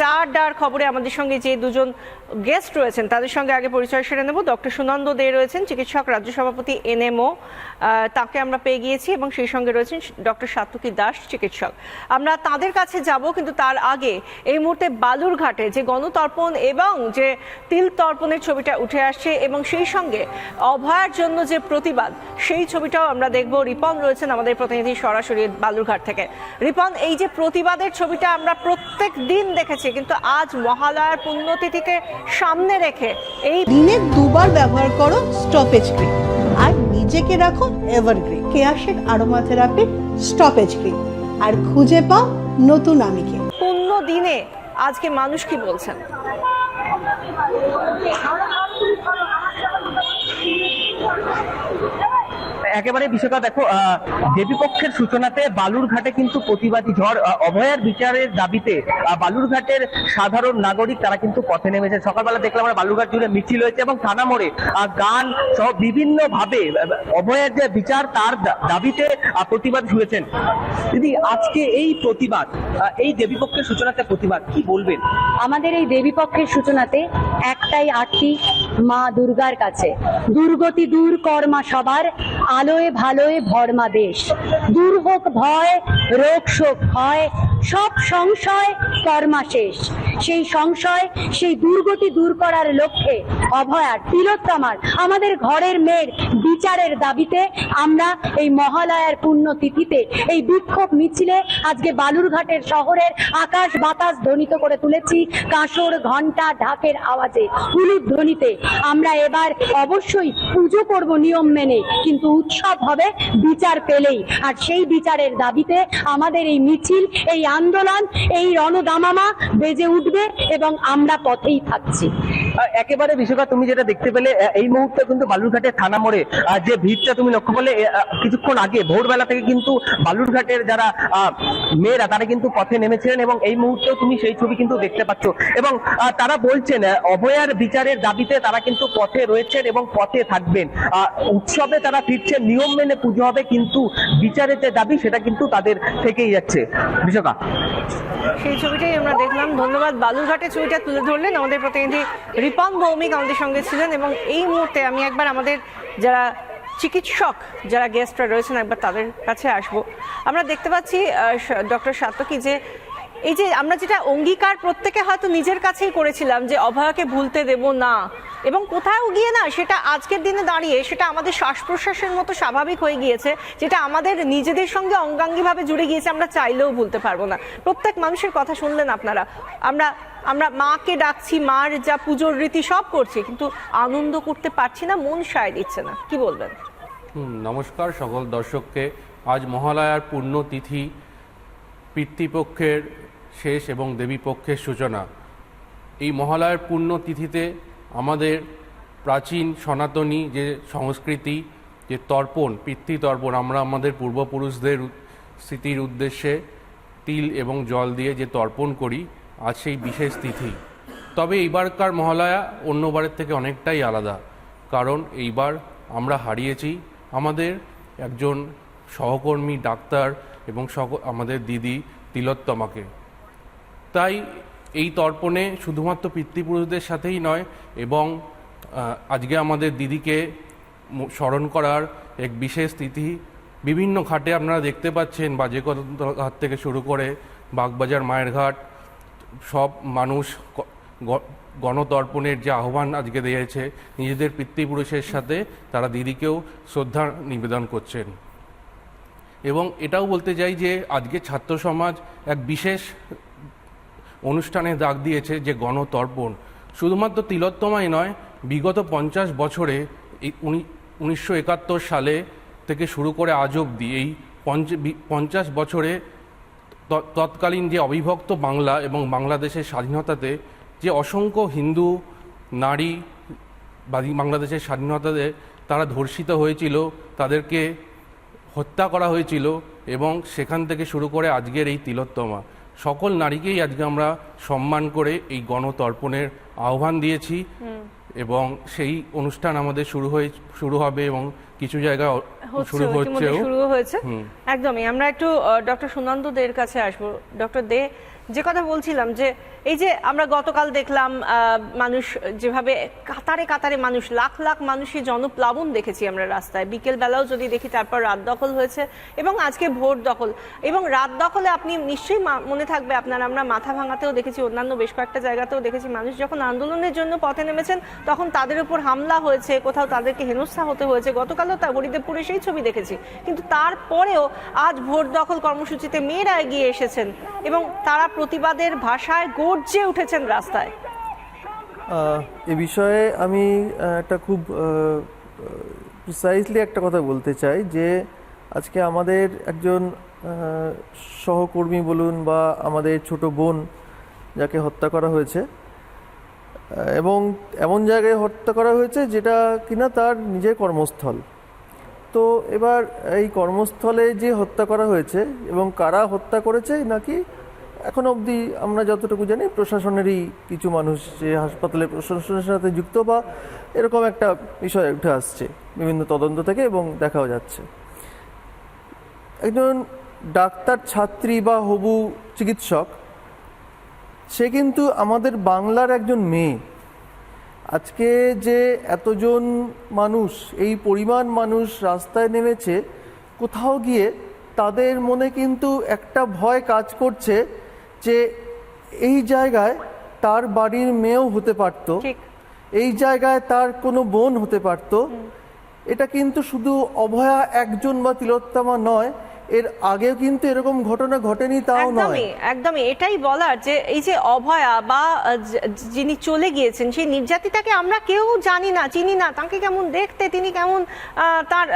চার ডার খবরে আমাদের সঙ্গে যে দুজন গেস্ট রয়েছেন, তাদের সঙ্গে আগে পরিচয় সেরে নেব। ডক্টর সুনন্দ দে রয়েছেন, চিকিৎসক, রাজ্য সভাপতি এন এনএমও তাকে আমরা পেয়ে গিয়েছি এবং সেই সঙ্গে রয়েছেন ডক্টর সাত্তুকি দাস, চিকিৎসক। আমরা তাদের কাছে যাব, কিন্তু তার আগে এই মুহূর্তে বালুরঘাটে যে গণতর্পণ এবং যে তিল তর্পণের ছবিটা উঠে আসছে এবং সেই সঙ্গে অভয়ার জন্য যে প্রতিবাদ, সেই ছবিটাও আমরা দেখব। রিপন রয়েছেন আমাদের প্রতিনিধি সরাসরি বালুরঘাট থেকে। রিপন, এই যে প্রতিবাদের ছবিটা আমরা প্রত্যেক দিন দেখেছি কিন্তু আজ মহালয়ার পুণ্যতিথিকে সামনে রেখে এই দিনে দুবার ব্যবহার করো স্টপেজ ক্রিম আর নিজেকে রাখো evergreen Keya Seth aromatherapy stop age cream আর খুঁজে পাও নতুন আমিকে। পুণ্য দিনে আজকে মানুষ কি বলছেন? একেবারে বিষয়টা দেখো দেবীপক্ষের সূচনাতে বালুরঘাটে কিন্তু প্রতিবাদী ঝড় অভয়ার বিচারের দাবিতে বালুরঘাটের সাধারণ নাগরিক তারা কিন্তু পথে নেমেছে। সকালবেলা দেখলাম আমরা বালুরঘাট জুড়ে মিছিল হয়েছে এবং থানা মোড়ে গান সহ বিভিন্ন ভাবে অভয়ের যে বিচার তার দাবিতে প্রতিবাদ শুনেছেন। দিদি, আজকে এই প্রতিবাদ এই দেবীপক্ষের সূচনাতে প্রতিবাদ, কি বলবেন? আমাদের এই দেবীপক্ষের সূচনাতে একটাই আটটি মা দুর্গার কাছে। দুর্গতি দূর কর্মা সবার আলোয় ভালোয় ভরমা দেশ। দূর হোক ভয়, রোগ শোক হয় সব সংশয় কর্মা শেষ। সেই সংশয়, সেই দুর্গতি দূর করার লক্ষ্যে অভয়ার তিলোত্তমার, আমাদের ঘরের মেয়ের বিচারের দাবিতে আমরা এই মহালয়ার পুণ্যতিথিতে এই বিক্ষোভ মিছিলে আজকে বালুরঘাটের শহরের আকাশ বাতাস ধ্বনিত করে তুলেছি। কাঁসর ঘণ্টা ঢাকের আওয়াজে হুলুদ ধ্বনিতে। আমরা এবার অবশ্যই পুজো করব নিয়ম মেনে, কিন্তু উৎসব হবে বিচার পেলেই। আর সেই বিচারের দাবিতে আমাদের এই মিছিল, এই আন্দোলন, এই রণদামামা বেজে উঠবে এবং আমরা পথেই থাকছি। একেবারে বিষয়টা তুমি যেটা দেখতে পেলে এই মুহূর্তে কিন্তু বালুরঘাটের থানা মোড়ে যে ভিড়টা তুমি লক্ষ্য করলে কিছুক্ষণ আগে, ভোরবেলা থেকে কিন্তু বালুরঘাটের যারা মেয়েরা, তারা কিন্তু পথে নেমেছিলেন এবং এই মুহূর্তেও তুমি সেই ছবি কিন্তু দেখতে পাচ্ছ। এবং তারা বলছেন অভয়ার বিচারের দাবিতে তারা কিন্তু পথে রয়েছেন এবং পথে থাকবেন। উৎসবে তারা ফিরছেন, নিয়ম মেনে পুজো হবে, কিন্তু বিচারের যে দাবি, সেটা কিন্তু তাদের থেকেই যাচ্ছে। বিশকা সেই ছবিটাই আমরা দেখলাম। ধন্যবাদ। বালুরঘাটে ছবিটা তুলে ধরলেন আমাদের প্রতিনিধি রিপন ভৌমিক আমাদের সঙ্গে ছিলেন এবং এই মুহূর্তে আমি একবার আমাদের যারা চিকিৎসক, যারা গেস্টরা রয়েছেন, একবার তাদের কাছে আসব। আমরা দেখতে পাচ্ছি ডক্টর সাতকি যে এই যে আমরা যেটা অঙ্গীকার প্রত্যেকে হয়তো নিজের কাছেই করেছিলাম যে অভয়াকে ভুলতে দেব না। এবং কোথাও গিয়ে না সেটা আজকের দিনে দাঁড়িয়ে সেটা আমাদের শ্বাস প্রশ্বাসের মতো স্বাভাবিক হয়ে গিয়েছে, যেটা আমাদের নিজেদের সঙ্গে অঙ্গাঙ্গিভাবে জুড়ে গিয়েছে আমরা চাইলেও ভুলতে পারব না। প্রত্যেক মানুষের কথা শুনলেন আপনারা। আমরা আমরা মাকে ডাকছি, মার যা পুজোর রীতি সব করছি, কিন্তু আনন্দ করতে পারছি না, মন সায় দিচ্ছে না। কি বলবেন? নমস্কার সকল দর্শককে। আজ মহালয়ার পুণ্যতিথি পিতৃপক্ষের শেষ এবং দেবীপক্ষের সূচনা। এই মহালয়ার পুণ্যতিথিতে আমাদের প্রাচীন সনাতনী যে সংস্কৃতি, যে তর্পণ, পিতৃতর্পণ, আমরা আমাদের পূর্বপুরুষদের স্মৃতির উদ্দেশ্যে তিল এবং জল দিয়ে যে তর্পণ করি, আজ সেই বিশেষ তিথি। তবে এইবারকার মহালয়া অন্যবারের থেকে অনেকটাই আলাদা। কারণ এইবার আমরা হারিয়েছি আমাদের একজন সহকর্মী, ডাক্তার এবং সক- আমাদের দিদি তিলোত্তমাকে। তাই এই তর্পণে শুধুমাত্র পিতৃপুরুষদের সাথেই নয়, এবং আজকে আমাদের দিদিকে স্মরণ করার এক বিশেষ তিথি বিভিন্ন ঘাটে আপনারা দেখতে পাচ্ছেন বাজে ঘাট থেকে শুরু করে বাগবাজার মায়ের ঘাট সব মানুষ গণতর্পণের যে আহ্বান আজকে দিয়েছে, নিজেদের পিতৃপুরুষের সাথে তারা দিদিকেও শ্রদ্ধা নিবেদন করছেন। এবং এটাও বলতে চাই যে আজকে ছাত্র সমাজ এক বিশেষ অনুষ্ঠানে ডাক দিয়েছে যে গণতর্পণ। শুধুমাত্র তিলোত্তমাই নয়, বিগত পঞ্চাশ বছরে উনিশশো একাত্তর সালে থেকে শুরু করে আজ অবধি এই পঞ্চাশ বছরে তৎকালীন যে অবিভক্ত বাংলা এবং বাংলাদেশের স্বাধীনতাতে যে অসংখ্য হিন্দু, নারী বাংলাদেশের স্বাধীনতাতে তারা ধর্ষিত হয়েছিল, তাদেরকে হত্যা করা হয়েছিল এবং সেখান থেকে শুরু করে আজকের এই তিলোত্তমা। সকল নারীকেই আজকে আমরা সম্মান করে এই গণতর্পণের আহ্বান দিয়েছি এবং সেই অনুষ্ঠান আমাদের শুরু হয়ে শুরু হবে এবং কিছু জায়গা হচ্ছে শুরু হচ্ছেও। শুরু হয়েছে। একদমই। আমরা একটু ডক্টর সুনন্দ দের কাছে আসব। ডক্টর দে যে কথা বলছিলাম যে এই যে আমরা গতকাল দেখলাম মানুষ যেভাবে কাতারে কাতারে মানুষ, লাখ লাখ মানুষের জনপ্লাবন দেখেছি আমরা রাস্তায়। বিকেল বেলাও যদি দেখি, তারপর রাত দখল হয়েছে এবং আজকে ভোর দখল। এবং রাত দখলে আপনি নিশ্চয়ই মনে থাকবে, আপনার আমরা মাথা ভাঙাতেও দেখেছি, অন্যান্য বেশ কয়েকটা জায়গাতেও দেখেছি, মানুষ যখন আন্দোলনের জন্য পথে নেমেছেন, তখন তাদের উপর হামলা হয়েছে, কোথাও তাদেরকে হেনস্থা হতে হয়েছে। গতকালও তা হরিদেবপুরে সেই ছবি দেখেছি। কিন্তু তারপরেও আজ ভোট দখল কর্মসূচিতে মেয়েরা এগিয়ে এসেছেন এবং তারা প্রতিবাদের ভাষায় গর্জে উঠেছেন রাস্তায়। এ বিষয়ে আমি একটা খুব প্রিসাইজলি একটা কথা বলতে চাই যে আজকে আমাদের একজন সহকর্মী বলুন বা আমাদের ছোট বোন যাকে হত্যা করা হয়েছে এবং এমন জায়গায় হত্যা করা হয়েছে যেটা কিনা তার নিজের কর্মস্থল। তো এবার এই কর্মস্থলে যে হত্যা করা হয়েছে এবং কারা হত্যা করেছে নাকি এখন অবধি আমরা যতটুকু জানি প্রশাসনেরই কিছু মানুষ যে হাসপাতালে প্রশাসনের সাথে যুক্ত বা এরকম একটা বিষয় উঠে আসছে বিভিন্ন তদন্ত থেকে এবং দেখাও যাচ্ছে। একজন ডাক্তার, ছাত্রী বা হবু চিকিৎসক, সে কিন্তু আমাদের বাংলার একজন মেয়ে। আজকে যে এতজন মানুষ, এই পরিমাণ মানুষ রাস্তায় নেমেছে, কোথাও গিয়ে তাদের মনে কিন্তু একটা ভয় কাজ করছে যে এই জায়গায় তার বাড়ির মেয়েও হতে পারত এই জায়গায় তার কোনো বোন হতে পারত এটা কিন্তু শুধু অভয়া একজন বা তিলোত্তমা নয় এর আগেও কিন্তু এরকম ঘটনা ঘটেনি, তাও নয়। একদমই এটাই বলার যে এই যে অভয়া বা যিনি চলে গিয়েছেন, সেই নির্যাতিতাকে আমরা কেউ জানি না, চিনি না। তাকে কেমন দেখতে, তিনি কেমন তার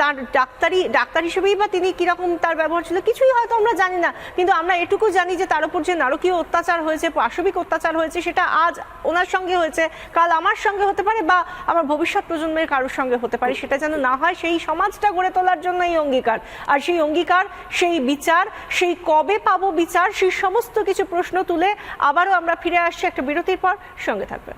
তার ডাক্তারি, ডাক্তার হিসেবেই বা তিনি কীরকম তার ব্যবহার ছিল, কিছুই হয়তো আমরা জানি না। কিন্তু আমরা এটুকু জানি যে তার উপর যে নারকীয় অত্যাচার হয়েছে, পাশবিক অত্যাচার হয়েছে, সেটা আজ ওনার সঙ্গে হয়েছে, কাল আমার সঙ্গে হতে পারে বা আমার ভবিষ্যৎ প্রজন্মের কারোর সঙ্গে হতে পারে। সেটা যেন না হয়, সেই সমাজটা গড়ে তোলার জন্য এই অঙ্গীকার। আর সেই অঙ্গীকার, সেই বিচার, সেই কবে পাবো বিচার, সেই সমস্ত কিছু প্রশ্ন তুলে আবারও আমরা ফিরে আসছি একটা বিরতির পর। সঙ্গে থাকবেন।